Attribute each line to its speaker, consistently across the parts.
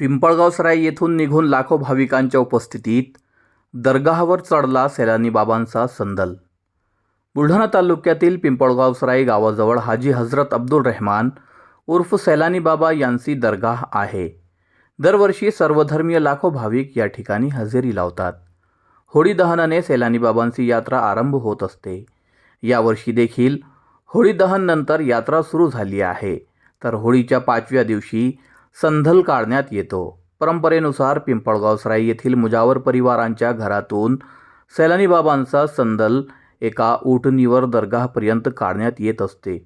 Speaker 1: पिंपळगावसराय येथून निघून लाखो भाविकांच्या उपस्थितीत दरगाहावर चढला सैलानी बाबांचा संदल. बुलढाणा तालुक्यातील पिंपळगावसराय गावाजवळ हाजी हजरत अब्दुल रहमान उर्फ सैलानी बाबा यांची दरगाह आहे. दरवर्षी सर्वधर्मीय लाखो भाविक या ठिकाणी हजेरी लावतात. होळी दहनाने सैलानी बाबांची यात्रा आरंभ होत असते. यावर्षी देखील होळी दहननंतर यात्रा सुरू झाली आहे. तर होळीच्या पाचव्या दिवशी संधल काढण्यात येतो. परंपरेनुसार पिंपळगावसराई येथील मुजावर परिवारांच्या घरातून सैलानी बाबांचा संदल एका उटणीवर दर्गापर्यंत काढण्यात येत असते.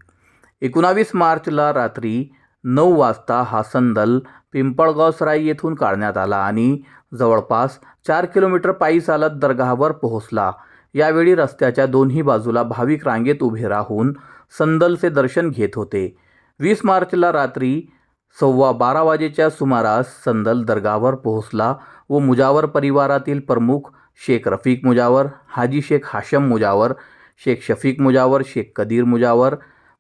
Speaker 1: एकोणावीस मार्चला रात्री नऊ वाजता हा संदल पिंपळगावसराई येथून काढण्यात आला आणि जवळपास चार किलोमीटर पायी चालत दर्गावर पोहोचला. यावेळी रस्त्याच्या दोन्ही बाजूला भाविक रांगेत उभे राहून संदलचे दर्शन घेत होते. वीस मार्चला रात्री सव्वा बारा वाजेच्या सुमारास संदल दर्गावर पोहोचला व मुजावर परिवारातील प्रमुख शेख रफीक मुजावर हाजी शेख हाशम मुजावर शेख शफीक मुजावर शेख कदीर मुजावर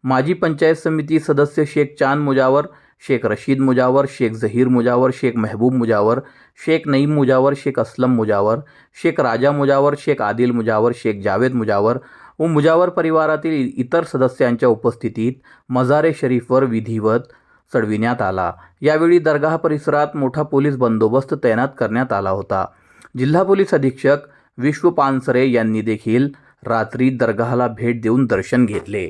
Speaker 1: माजी पंचायत समिती सदस्य शेख चांद मुजावर शेख रशीद मुजावर शेख जहीर मुजावर शेख महबूब मुजावर शेख नईम मुजावर शेख असलम मुजावर शेख राजा मुजावर शेख आदिल मुजावर शेख जावेद मुजावर व मुजावर परिवारातील इतर सदस्यांच्या उपस्थितीत मजारे शरीफवर विधिवत चढविण्यात आला. यावेळी दर्गाह परिसरात मोठा पोलीस बंदोबस्त तैनात करण्यात आला होता. जिल्हा पोलीस अधीक्षक विश्व पानसरे यांनी देखील रात्री दर्गाहाला भेट देऊन दर्शन घेतले.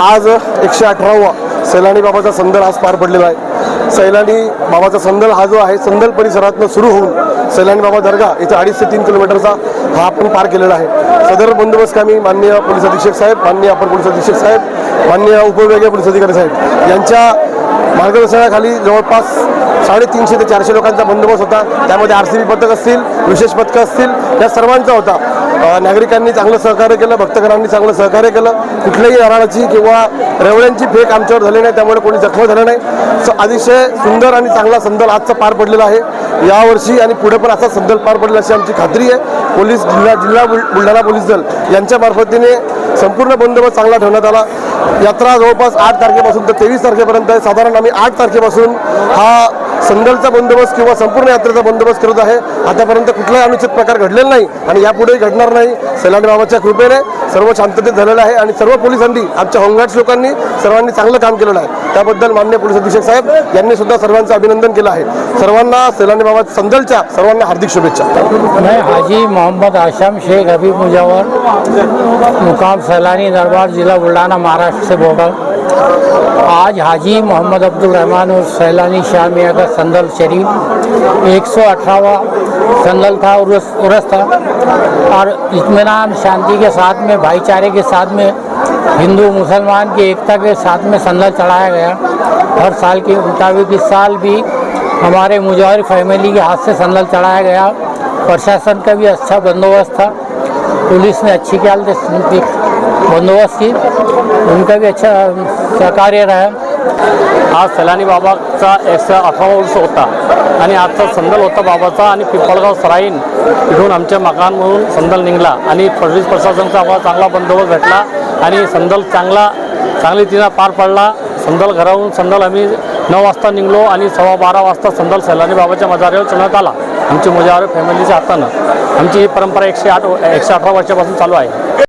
Speaker 2: आज एकशे अठरावा सैलानी बाबाचा संदल आज पार पडलेला आहे. सैलानी बाबाचा संदल हा जो आहे संदल परिसरातनं सुरू होऊन सैलानी बाबा दर्गा इथं अडीच ते तीन किलोमीटरचा हा आपण पार केलेला आहे. सदर बंदोबस्त आम्ही माननीय पोलीस अधीक्षक साहेब माननीय अपर पोलीस अधीक्षक साहेब माननीय उपविभागीय पोलीस अधिकारी साहेब यांच्या मार्गदर्शनाखाली जवळपास साडेतीनशे ते चारशे लोकांचा बंदोबस्त होता. त्यामध्ये आर सी बी पथक असतील विशेष पथकं असतील या सर्वांचा होता. नागरिकांनी चांगलं सहकार्य केलं भक्तगणांनी चांगलं सहकार्य केलं. कुठल्याही नारळाची किंवा रेवड्यांची फेक आमच्यावर झाली नाही त्यामुळे कोणी जखम झालं नाही. अतिशय सुंदर आणि चांगला संदल आजचा पार पडलेला आहे. यावर्षी आणि पुढे पण असा संदल पार पडेल अशी आमची खात्री आहे. पोलीस जिल्हा जिल्हा बुल- बुलढाणा पोलीस दल यांच्या मार्फतीने संपूर्ण बंदोबस्त चांगला ठेवण्यात आला. यात्रा जवळपास आठ तारखेपासून तर तेवीस तारखेपर्यंत आहे. साधारण आम्ही आठ तारखेपासून हा संदलचा बंदोबस्त किंवा संपूर्ण यात्रेचा बंदोबस्त करत आहे. आतापर्यंत कुठलाही अनुचित प्रकार घडलेला नाही आणि यापुढेही घडणार नाही. सैलानी बाबाच्या कृपेने सर्व शांततेत झालेलं आहे आणि सर्व पोलिसांनी आमच्या होमगार्ड्स लोकांनी सर्वांनी चांगलं काम केलेलं आहे. त्याबद्दल माननीय पोलीस अधीक्षक साहेब यांनी सुद्धा सर्वांचं अभिनंदन केलं आहे. सर्वांना सैलानी बाबा संदलच्या सर्वांना हार्दिक शुभेच्छा.
Speaker 3: मैं हाजी मोहम्मद आशम शेख हबीब मुजावर मुकाम सैलानी दरबार ज़िला बुल्ढाना महाराष्ट्र से बोल रहा हूँ आज हाजी मोहम्मद अब्दुल रहमान और सैलानी शाह मियाँ का संदल शरीफ एक सौ अठारहवा संदल था, उर्स था। और इतमान शांति के साथ में, भाईचारे के साथ में, हिंदू, मुसलमान की एकता के साथ में संदल चढ़ाया गया। हर साल के मुताबिक इस साल भी हमारे मुजहर फैमिली के हाथ से संदल चढ़ाया गया। प्रशासन का भी अच्छा बंदोबस्त था। पुलिस ने अच्छी ख्याल बंदोबस्त की। उनका भी अच्छा सहकार्य रहा।
Speaker 4: आज सलानी बाबाचा एकशे अठरावा वर्ष होता. आणि आजचा संदल होता बाबाचा आणि पिंपळगाव सराईन इथून आमच्या मकानमधून संदल निघला. आणि पोलीस प्रशासनचा आम्हाला चांगला बंदोबस्त भेटला. आणि संदल चांगला चांगली तिला पार पडला. संदल घराहून संदल आम्ही नऊ वाजता निघलो आणि सव्वा बारा वाजता संदल सैलानी बाबाच्या मजाऱ्यावर चढण्यात आला. आमची मुजावर फॅमिलीच्या हातानं. आमची ही परंपरा एकशे आठ एकशे अठरा वर्षापासून चालू आहे.